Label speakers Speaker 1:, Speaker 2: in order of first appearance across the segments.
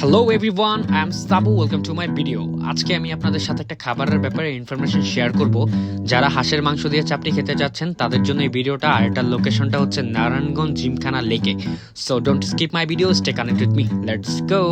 Speaker 1: Hello everyone I am Sabu welcome to my video আজকে আমি আপনাদের সাথে একটা খাবারের ব্যাপারে ইনফরমেশন শেয়ার করব। যারা হাঁসের মাংস দিয়ে চাপটি খেতে যাচ্ছেন, তাদের জন্য এই ভিডিওটা আর এটার লোকেশনটা হচ্ছে নারায়ণগঞ্জ জিমখানা লেকে। So don't skip my video stay connect with me let's go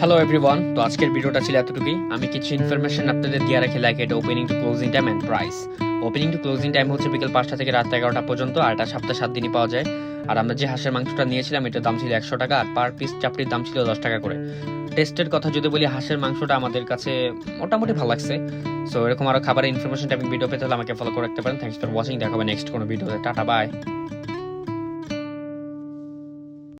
Speaker 1: hello everyone তো আজকের ভিডিওটা ছিল এতটুকুই। আমি কিছু ইনফরমেশন আপনাদের দিয়ে রাখি লাইক এটা opening to closing time and price opening to closing time হচ্ছে বিকেল পাঁচটা থেকে রাত এগারোটা পর্যন্ত, আর এটা সপ্তাহে সাত দিনই পাওয়া যায়। আর আমরা যে হাঁসের মাংসটা নিয়েছিলাম, এটার দাম ছিল একশো টাকা, আর পার পিস চাপড়ির দাম ছিল দশ টাকা করে। টেস্টের কথা যদি বলি, হাঁসের মাংসটা আমাদের কাছে মোটামুটি ভালো লাগছে। সো এরকম আরও খাবারের ইনফরমেশন টাইপিং ভিডিও পেতে হলে আমাকে ফলো করে রাখতে পারেন। থ্যাংকস ফর ওয়াচিং দেখাবে নেক্সট কোনো ভিডিওতে টাটা বাই